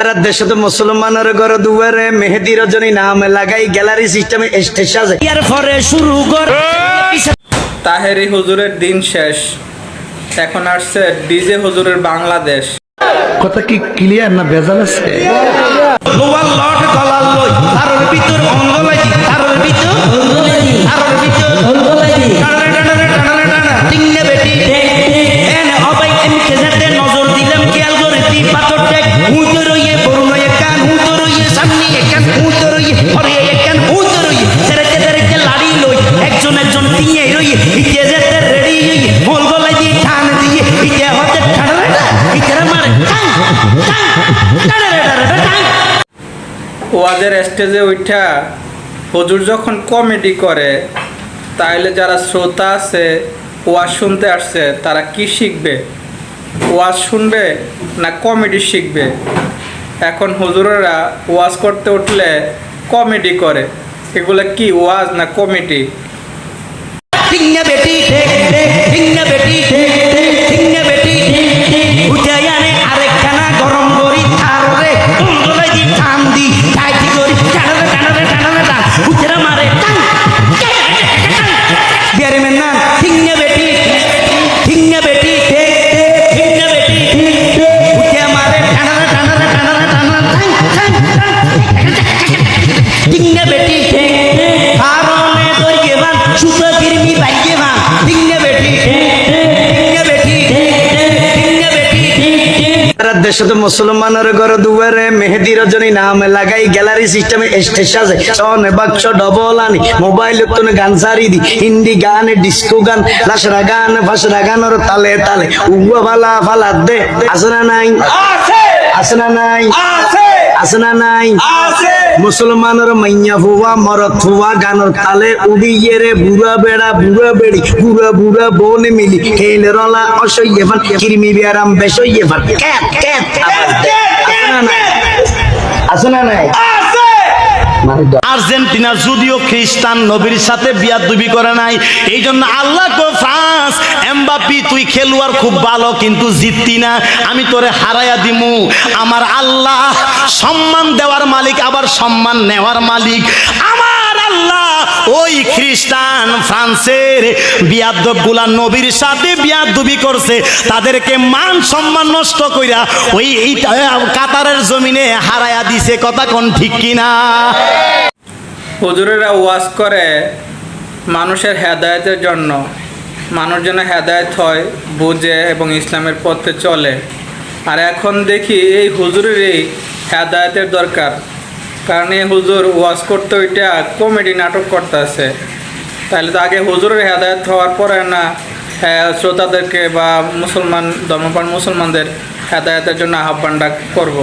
সারা দেশে তো মুসলমানের ঘর দুয়ারে মেহেদি রজনী নাম লাগাই গ্যালারি সিস্টেমে স্টেজ আছে। পরে শুরু কর তাহেরি হুজুরের দিন শেষ। এখন আসছে ডিজে হুজুরের বাংলাদেশ। কথা কি ক্লিয়ার না বেজাল আছে? ভিতর ভিতর ওয়াজের স্টেজে উঠা হজুর যখন কমেডি করে তাহলে যারা শ্রোতা আছে, ওয়াজ শুনতে আসছে, তারা কি শিখবে? ওয়াজ শুনবে না কমেডি শিখবে? এখন হুজুরেরা ওয়াজ করতে উঠলে কমেডি করে। এগুলো কি ওয়াজ না কমেডি টিংনা বেটি, ঠেক ঠেক টিংনা বেটি, ঠেক। সারা শুধু মুসলমানের ঘর দুয়ারে মেহেদি রজনী নাম লাগাই গ্যালারি সিস্টেমে আছে। সন বাক্স ডবল আনি মোবাইল গান সারি দি। হিন্দি গান ডিস্কো গান লাসরা গান ফাসরা গানের তালে তালে। উগুয়া ফালা ফালা দে। আসনা না নাই আছে না নাই। আছে না নাই? মুসলমানের মাইয়া ফুয়া মরত ফুয়া গানের তালে উড়িয়ে রে বুড়া বেড়া বুড়া বেড়ি বুড়া বুড়া বোন মিলি। খেলে রলা অসইয়ে ফান কিরমি বিয়ারাম বেসইয়ে ফান আওয়াজ দে আছে না নাই? আছে না নাই? আর্জেন্টিনা যদিও খ্রিস্টান নবীর সাথে বিয়াদুবি করে নাই এই জন্য আল্লাহ কো ফ্রান্স এমবাপি তুই খেলোয়াড় খুব ভালো, কিন্তু জিততি না, আমি তোরে হারাইয়া দিমু। আমার আল্লাহ সম্মান দেওয়ার মালিক, আবার সম্মান নেওয়ার মালিক। আমার আল্লাহ ওই খ্রিস্টান ফ্রান্সের বিয়াদবগুলা নবীর সাথে বিয়াদুবি করছে, তাদেরকে মান সম্মান নষ্ট কইরা ওই কাতারের জমিনে হারায়া দিছে, কথা কোন ঠিক কিনা? হুজুরেরা ওয়াজ করে মানুষের হেদায়েতের জন্য। মানুষ যেন হেদায়েত হয়, বুঝে এবং ইসলামের পথে চলে। আর এখন দেখি এই হুজুরেরই হেদায়েতের দরকার। কারণ হুজুর ওয়াজ করতে ওইটা কমেডি নাটক করতেছে। তাহলে তো আগে হুজুরের হেদায়ত হওয়ার পরে না শ্রোতাদেরকে বা মুসলমান, ধর্মপ্রাণ মুসলমানদের হেদায়তের জন্য আহ্বানটা করব।